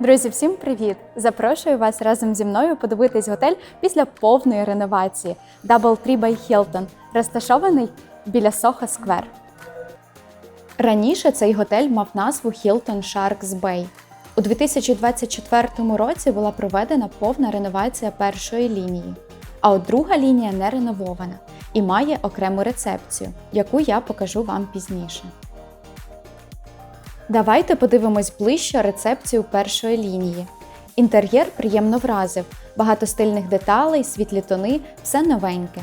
Друзі, всім привіт! Запрошую вас разом зі мною подивитись готель після повної реновації Doubletree by Hilton, розташований біля Soho Square. Раніше цей готель мав назву Hilton Sharks Bay. У 2024 році була проведена повна реновація першої лінії, а от друга лінія не реновована і має окрему рецепцію, яку я покажу вам пізніше. Давайте подивимось ближче рецепцію першої лінії. Інтер'єр приємно вразив, багато стильних деталей, світлі тони, все новеньке.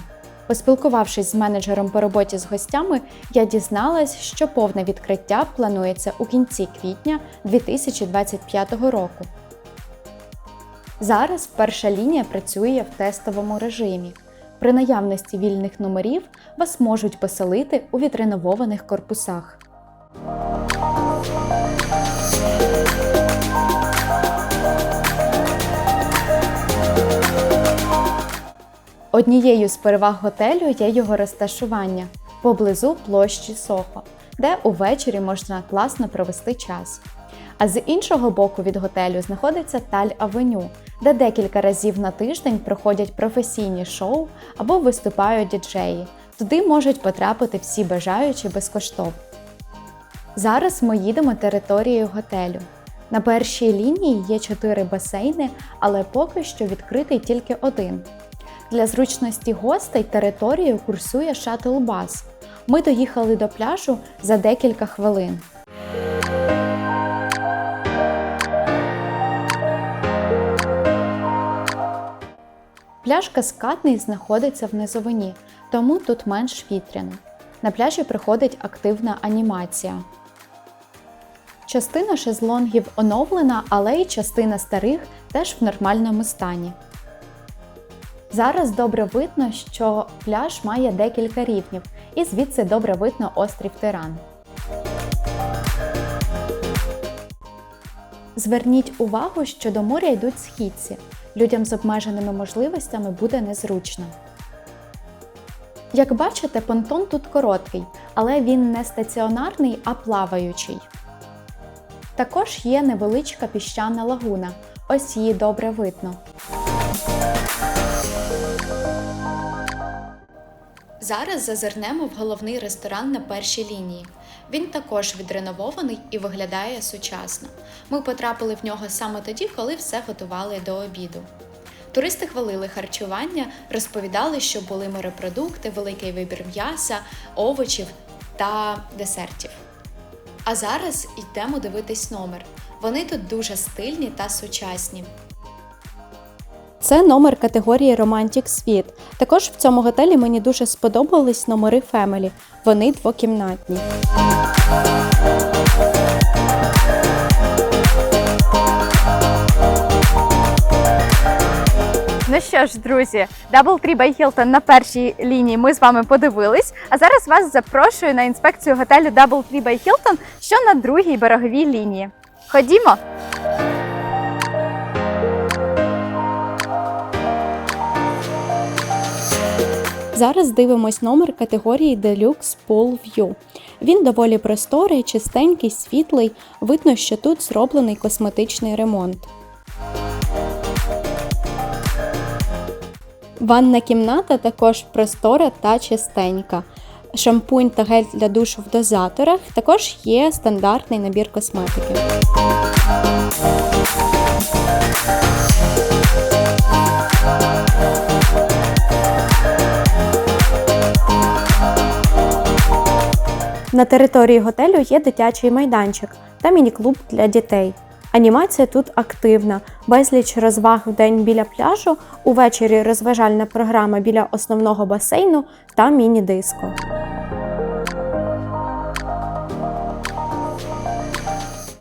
Поспілкувавшись з менеджером по роботі з гостями, я дізналась, що повне відкриття планується у кінці квітня 2025 року. Зараз перша лінія працює в тестовому режимі. При наявності вільних номерів вас можуть поселити у відреновованих корпусах. Однією з переваг готелю є його розташування поблизу площі Сохо, де увечері можна класно провести час. А з іншого боку від готелю знаходиться Таль Авеню, де декілька разів на тиждень проходять професійні шоу або виступають діджеї. Туди можуть потрапити всі бажаючі безкоштовно. Зараз ми їдемо територією готелю. На першій лінії є чотири басейни, але поки що відкритий тільки один. Для зручності гостей територією курсує шатл-бас. Ми доїхали до пляжу за декілька хвилин. Пляж Каскадний знаходиться в низовині, тому тут менш вітряно. На пляжі проходить активна анімація. Частина шезлонгів оновлена, але й частина старих теж в нормальному стані. Зараз добре видно, що пляж має декілька рівнів, і звідси добре видно острів Тиран. Зверніть увагу, що до моря йдуть східці. Людям з обмеженими можливостями буде незручно. Як бачите, понтон тут короткий, але він не стаціонарний, а плаваючий. Також є невеличка піщана лагуна. Ось її добре видно. Зараз зазирнемо в головний ресторан на першій лінії. Він також відреновований і виглядає сучасно. Ми потрапили в нього саме тоді, коли все готували до обіду. Туристи хвалили харчування, розповідали, що були морепродукти, великий вибір м'яса, овочів та десертів. А зараз йдемо дивитись номер. Вони тут дуже стильні та сучасні. Це номер категорії Romantic Suite. Також в цьому готелі мені дуже сподобались номери Family. Вони двокімнатні. Ну що ж, друзі, Doubletree by Hilton на першій лінії ми з вами подивились. А зараз вас запрошую на інспекцію готелю Doubletree by Hilton, що на другій береговій лінії. Ходімо! Зараз дивимось номер категорії Deluxe Pool View. Він доволі просторий, чистенький, світлий. Видно, що тут зроблений косметичний ремонт. Ванна кімната також простора та чистенька. Шампунь та гель для душу в дозаторах. Також є стандартний набір косметики. На території готелю є дитячий майданчик та міні-клуб для дітей. Анімація тут активна, безліч розваг в день біля пляжу, увечері розважальна програма біля основного басейну та міні-диско.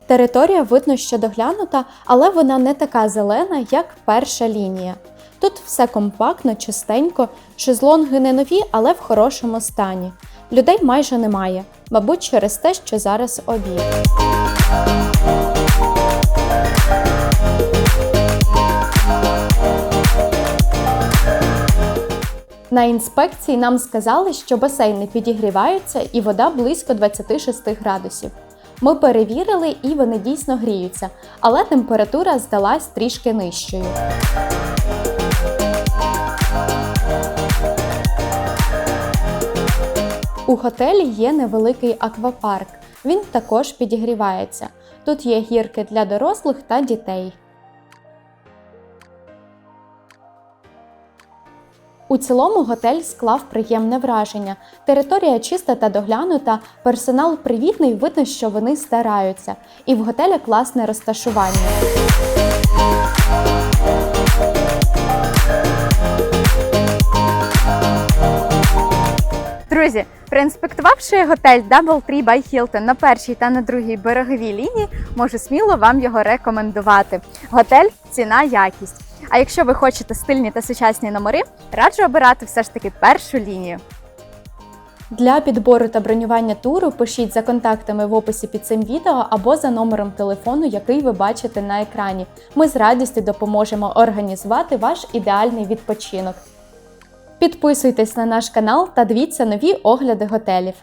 Територія видно, що доглянута, але вона не така зелена, як перша лінія. Тут все компактно, чистенько, шезлонги не нові, але в хорошому стані. Людей майже немає, мабуть, через те, що зараз обід. На інспекції нам сказали, що басейни підігріваються і вода близько 26 градусів. Ми перевірили і вони дійсно гріються, але температура здалась трішки нижчою. У готелі є невеликий аквапарк. Він також підігрівається. Тут є гірки для дорослих та дітей. У цілому готель склав приємне враження. Територія чиста та доглянута, персонал привітний, видно, що вони стараються. І в готелі класне розташування. Друзі, проінспектувавши готель Doubletree by Hilton на першій та на другій береговій лінії, можу сміло вам його рекомендувати. Готель ціна якість. А якщо ви хочете стильні та сучасні номери, раджу обирати все ж таки першу лінію. Для підбору та бронювання туру пишіть за контактами в описі під цим відео або за номером телефону, який ви бачите на екрані. Ми з радістю допоможемо організувати ваш ідеальний відпочинок. Підписуйтесь на наш канал та дивіться нові огляди готелів.